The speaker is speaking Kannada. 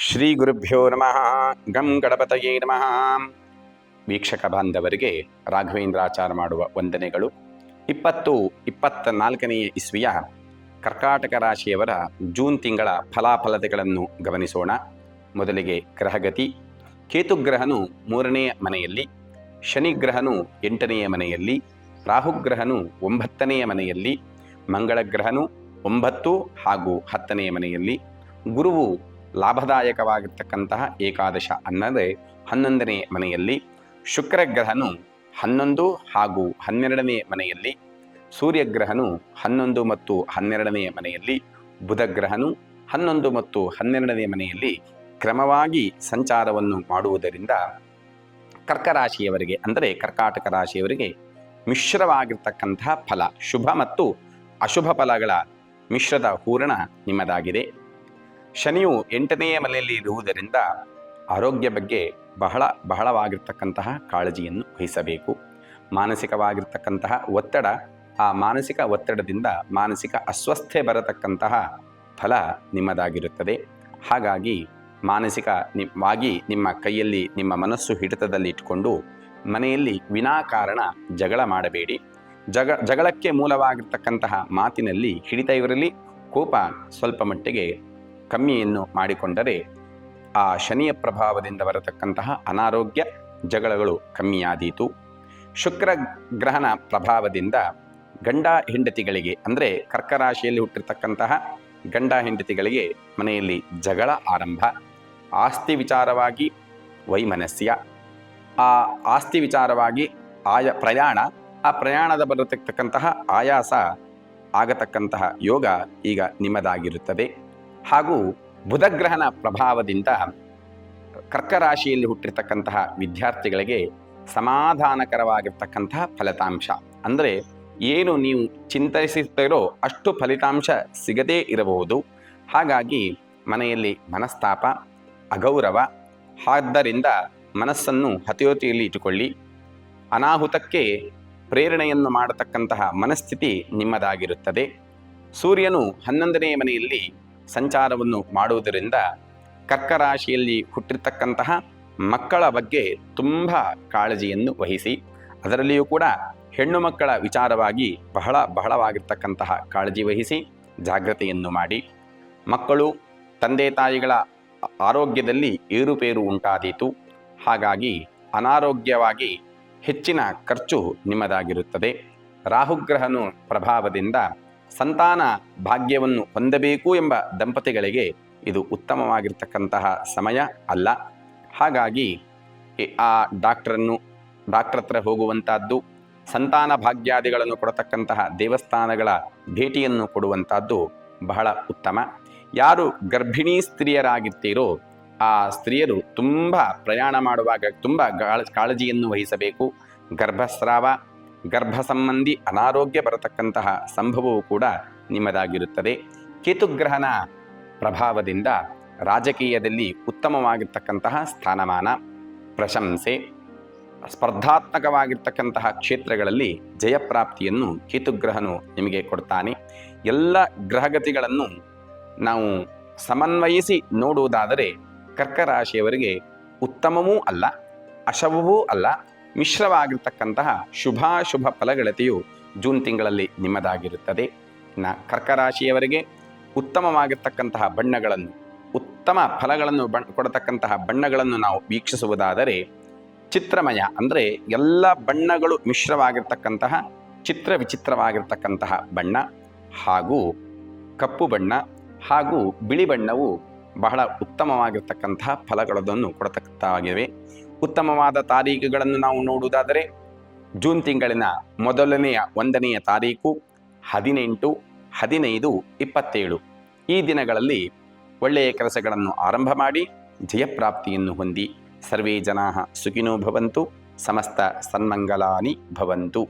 ಶ್ರೀ ಗುರುಭ್ಯೋ ನಮಃ. ಗಂ ಗಣಪತಯೇ ನಮಃ. ವೀಕ್ಷಕ ಬಾಂಧವರಿಗೆ ರಾಘವೇಂದ್ರಾಚಾರ ಮಾಡುವ ವಂದನೆಗಳು. ಇಪ್ಪತ್ತು ಇಪ್ಪತ್ತ ನಾಲ್ಕನೆಯ ಇಸ್ವಿಯ ಕರ್ಕಾಟಕ ರಾಶಿಯವರ ಜೂನ್ ತಿಂಗಳ ಫಲಾಫಲತೆಗಳನ್ನು ಗಮನಿಸೋಣ. ಮೊದಲಿಗೆ ಗ್ರಹಗತಿ. ಕೇತುಗ್ರಹನು ಮೂರನೆಯ ಮನೆಯಲ್ಲಿ, ಶನಿಗ್ರಹನು ಎಂಟನೆಯ ಮನೆಯಲ್ಲಿ, ರಾಹುಗ್ರಹನು ಒಂಬತ್ತನೆಯ ಮನೆಯಲ್ಲಿ ಮಂಗಳ ಗ್ರಹನು ಒಂಬತ್ತು ಹಾಗೂ ಹತ್ತನೆಯ ಮನೆಯಲ್ಲಿ, ಗುರುವು ಲಾಭದಾಯಕವಾಗಿರ್ತಕ್ಕಂತಹ ಏಕಾದಶ ಅನ್ನದೇ ಹನ್ನೊಂದನೇ ಮನೆಯಲ್ಲಿ ಶುಕ್ರಗ್ರಹನು ಹನ್ನೊಂದು ಹಾಗೂ ಹನ್ನೆರಡನೇ ಮನೆಯಲ್ಲಿ ಸೂರ್ಯಗ್ರಹನು ಹನ್ನೊಂದು ಮತ್ತು ಹನ್ನೆರಡನೇ ಮನೆಯಲ್ಲಿ ಬುಧಗ್ರಹನು ಹನ್ನೊಂದು ಮತ್ತು ಹನ್ನೆರಡನೇ ಮನೆಯಲ್ಲಿ ಕ್ರಮವಾಗಿ ಸಂಚಾರವನ್ನು ಮಾಡುವುದರಿಂದ ಕರ್ಕರಾಶಿಯವರಿಗೆ, ಅಂದರೆ ಕರ್ಕಾಟಕ ರಾಶಿಯವರಿಗೆ ಮಿಶ್ರವಾಗಿರ್ತಕ್ಕಂತಹ ಫಲ, ಶುಭ ಮತ್ತು ಅಶುಭ ಫಲಗಳ ಮಿಶ್ರದ ಹೂರಣ ನಿಮ್ಮದಾಗಿದೆ. ಶನಿಯು ಎಂಟನೆಯ ಮನೆಯಲ್ಲಿ ಇರುವುದರಿಂದ ಆರೋಗ್ಯ ಬಗ್ಗೆ ಬಹಳ ಬಹಳವಾಗಿರ್ತಕ್ಕಂತಹ ಕಾಳಜಿಯನ್ನು ವಹಿಸಬೇಕು. ಮಾನಸಿಕವಾಗಿರ್ತಕ್ಕಂತಹ ಒತ್ತಡ, ಆ ಮಾನಸಿಕ ಒತ್ತಡದಿಂದ ಮಾನಸಿಕ ಅಸ್ವಸ್ಥೆ ಬರತಕ್ಕಂತಹ ಫಲ ನಿಮ್ಮದಾಗಿರುತ್ತದೆ. ಹಾಗಾಗಿ ಮಾನಸಿಕ ನಿಮ್ಮವಾಗಿ ನಿಮ್ಮ ಕೈಯಲ್ಲಿ ನಿಮ್ಮ ಮನಸ್ಸು ಹಿಡಿತದಲ್ಲಿ ಇಟ್ಟುಕೊಂಡು ಮನೆಯಲ್ಲಿ ವಿನಾಕಾರಣ ಜಗಳ ಮಾಡಬೇಡಿ. ಜಗ, ಜಗಳಕ್ಕೆ ಮೂಲವಾಗಿರ್ತಕ್ಕಂತಹ ಮಾತಿನಲ್ಲಿ ಹಿಡಿತ ಇರಲಿ, ಕೋಪ ಸ್ವಲ್ಪ ಮಟ್ಟಿಗೆ ಕಮ್ಮಿಯನ್ನು ಮಾಡಿಕೊಂಡರೆ ಆ ಶನಿಯ ಪ್ರಭಾವದಿಂದ ಬರತಕ್ಕಂತಹ ಅನಾರೋಗ್ಯ ಜಗಳಗಳು ಕಮ್ಮಿಯಾದೀತು. ಶುಕ್ರ ಗ್ರಹಣ ಪ್ರಭಾವದಿಂದ ಗಂಡ ಹೆಂಡತಿಗಳಿಗೆ ಅಂದರೆ ಕರ್ಕರಾಶಿಯಲ್ಲಿ ಹುಟ್ಟಿರ್ತಕ್ಕಂತಹ ಗಂಡ ಹೆಂಡತಿಗಳಿಗೆ ಮನೆಯಲ್ಲಿ ಜಗಳ ಆರಂಭ. ಆಸ್ತಿ ವಿಚಾರವಾಗಿ ವೈಮನಸ್ಯ. ಆ ಆಸ್ತಿ ವಿಚಾರವಾಗಿ ಆಯ ಪ್ರಯಾಣ. ಆ ಪ್ರಯಾಣದ ಬರತಕ್ಕಂತಹ ಆಯಾಸ ಆಗತಕ್ಕಂತಹ ಯೋಗ ಈಗ ನಿಮ್ಮದಾಗಿರುತ್ತದೆ. ಹಾಗೂ ಬುಧಗ್ರಹನ ಪ್ರಭಾವದಿಂದ ಕರ್ಕರಾಶಿಯಲ್ಲಿ ಹುಟ್ಟಿರ್ತಕ್ಕಂತಹ ವಿದ್ಯಾರ್ಥಿಗಳಿಗೆ ಸಮಾಧಾನಕರವಾಗಿರ್ತಕ್ಕಂತಹ ಫಲಿತಾಂಶ. ಅಂದರೆ ಏನು ನೀವು ಚಿಂತಿಸುತ್ತಿರೋ ಅಷ್ಟು ಫಲಿತಾಂಶ ಸಿಗದೇ ಇರಬಹುದು. ಹಾಗಾಗಿ ಮನೆಯಲ್ಲಿ ಮನಸ್ತಾಪ, ಅಗೌರವ, ಆದ್ದರಿಂದ ಮನಸ್ಸನ್ನು ಹತೋಟಿಯಲ್ಲಿ ಇಟ್ಟುಕೊಳ್ಳಿ. ಅನಾಹುತಕ್ಕೆ ಪ್ರೇರಣೆಯನ್ನು ಮಾಡತಕ್ಕಂತಹ ಮನಸ್ಥಿತಿ ನಿಮ್ಮದಾಗಿರುತ್ತದೆ. ಸೂರ್ಯನು ಹನ್ನೊಂದನೇ ಮನೆಯಲ್ಲಿ ಸಂಚಾರವನ್ನು ಮಾಡುವುದರಿಂದ ಕರ್ಕರಾಶಿಯಲ್ಲಿ ಹುಟ್ಟಿರ್ತಕ್ಕಂತಹ ಮಕ್ಕಳ ಬಗ್ಗೆ ತುಂಬ ಕಾಳಜಿಯನ್ನು ವಹಿಸಿ, ಅದರಲ್ಲಿಯೂ ಕೂಡ ಹೆಣ್ಣು ಮಕ್ಕಳ ವಿಚಾರವಾಗಿ ಬಹಳ ಬಹಳವಾಗಿರ್ತಕ್ಕಂತಹ ಕಾಳಜಿ ವಹಿಸಿ ಜಾಗ್ರತೆಯನ್ನು ಮಾಡಿ. ಮಕ್ಕಳು ತಂದೆ ತಾಯಿಗಳ ಆರೋಗ್ಯದಲ್ಲಿ ಏರುಪೇರು ಉಂಟಾದೀತು. ಹಾಗಾಗಿ ಅನಾರೋಗ್ಯವಾಗಿ ಹೆಚ್ಚಿನ ಖರ್ಚು ನಿಮ್ಮದಾಗಿರುತ್ತದೆ. ರಾಹುಗ್ರಹನು ಪ್ರಭಾವದಿಂದ ಸಂತಾನ ಭಾಗ್ಯವನ್ನು ಹೊಂದಬೇಕು ಎಂಬ ದಂಪತಿಗಳಿಗೆ ಇದು ಉತ್ತಮವಾಗಿರ್ತಕ್ಕಂತಹ ಸಮಯ ಅಲ್ಲ. ಹಾಗಾಗಿ ಆ ಡಾಕ್ಟ್ರನ್ನು, ಡಾಕ್ಟರ್ ಹತ್ರ ಹೋಗುವಂಥದ್ದು, ಸಂತಾನ ಭಾಗ್ಯಾದಿಗಳನ್ನು ಕೊಡತಕ್ಕಂತಹ ದೇವಸ್ಥಾನಗಳ ಭೇಟಿಯನ್ನು ಕೊಡುವಂಥದ್ದು ಬಹಳ ಉತ್ತಮ. ಯಾರು ಗರ್ಭಿಣಿ ಸ್ತ್ರೀಯರಾಗಿರ್ತೀರೋ ಆ ಸ್ತ್ರೀಯರು ತುಂಬ ಪ್ರಯಾಣ ಮಾಡುವಾಗ ತುಂಬ ಕಾಳಜಿಯನ್ನು ವಹಿಸಬೇಕು. ಗರ್ಭಸ್ರಾವ ಗರ್ಭ ಸಂಬಂಧಿ ಅನಾರೋಗ್ಯ ಬರತಕ್ಕಂತಹ ಸಂಭವವು ಕೂಡ ನಿಮ್ಮದಾಗಿರುತ್ತದೆ. ಕೇತುಗ್ರಹನ ಪ್ರಭಾವದಿಂದ ರಾಜಕೀಯದಲ್ಲಿ ಉತ್ತಮವಾಗಿರ್ತಕ್ಕಂತಹ ಸ್ಥಾನಮಾನ, ಪ್ರಶಂಸೆ, ಸ್ಪರ್ಧಾತ್ಮಕವಾಗಿರ್ತಕ್ಕಂತಹ ಕ್ಷೇತ್ರಗಳಲ್ಲಿ ಜಯಪ್ರಾಪ್ತಿಯನ್ನು ಕೇತುಗ್ರಹನು ನಿಮಗೆ ಕೊಡ್ತಾನೆ. ಎಲ್ಲ ಗ್ರಹಗತಿಗಳನ್ನು ನಾವು ಸಮನ್ವಯಿಸಿ ನೋಡುವುದಾದರೆ ಕರ್ಕರಾಶಿಯವರಿಗೆ ಉತ್ತಮವೂ ಅಲ್ಲ, ಅಶವವೂ ಅಲ್ಲ ಮಿಶ್ರವಾಗಿರ್ತಕ್ಕಂತಹ ಶುಭಾಶುಭ ಫಲಗಳತೆಯು ಜೂನ್ ತಿಂಗಳಲ್ಲಿ ನಿಮ್ಮದಾಗಿರುತ್ತದೆ. ನ ಕರ್ಕರಾಶಿಯವರಿಗೆ ಉತ್ತಮವಾಗಿರ್ತಕ್ಕಂತಹ ಬಣ್ಣಗಳನ್ನು, ಉತ್ತಮ ಫಲಗಳನ್ನು ಬಣ್ಣ ಕೊಡತಕ್ಕಂತಹ ಬಣ್ಣಗಳನ್ನು ನಾವು ವೀಕ್ಷಿಸುವುದಾದರೆ ಚಿತ್ರಮಯ ಅಂದರೆ ಎಲ್ಲ ಬಣ್ಣಗಳು ಮಿಶ್ರವಾಗಿರ್ತಕ್ಕಂತಹ ಚಿತ್ರ ವಿಚಿತ್ರವಾಗಿರ್ತಕ್ಕಂತಹ ಬಣ್ಣ ಹಾಗೂ ಕಪ್ಪು ಬಣ್ಣ ಹಾಗೂ ಬಿಳಿ ಬಣ್ಣವು ಬಹಳ ಉತ್ತಮವಾಗಿರ್ತಕ್ಕಂತಹ ಫಲಗಳನ್ನು ಕೊಡತಕ್ಕಂಥವಾಗಿವೆ ಉತ್ತಮವಾದ ತಾರೀಖುಗಳನ್ನು ನಾವು ನೋಡುವುದಾದರೆ ಜೂನ್ ತಿಂಗಳಿನ ಮೊದಲನೆಯ ಒಂದನೆಯ ತಾರೀಕು ಹದಿನೆಂಟು, ಹದಿನೈದು, ಇಪ್ಪತ್ತೇಳು. ಈ ದಿನಗಳಲ್ಲಿ ಒಳ್ಳೆಯ ಕೆಲಸಗಳನ್ನು ಆರಂಭ ಮಾಡಿ ಜಯಪ್ರಾಪ್ತಿಯನ್ನು ಹೊಂದಿ ಸರ್ವೇ ಜನಾ ಸುಖಿನೋ ಭವಂತು, ಸಮಸ್ತ ಸನ್ಮಂಗಲಾನಿ ಭವಂತು.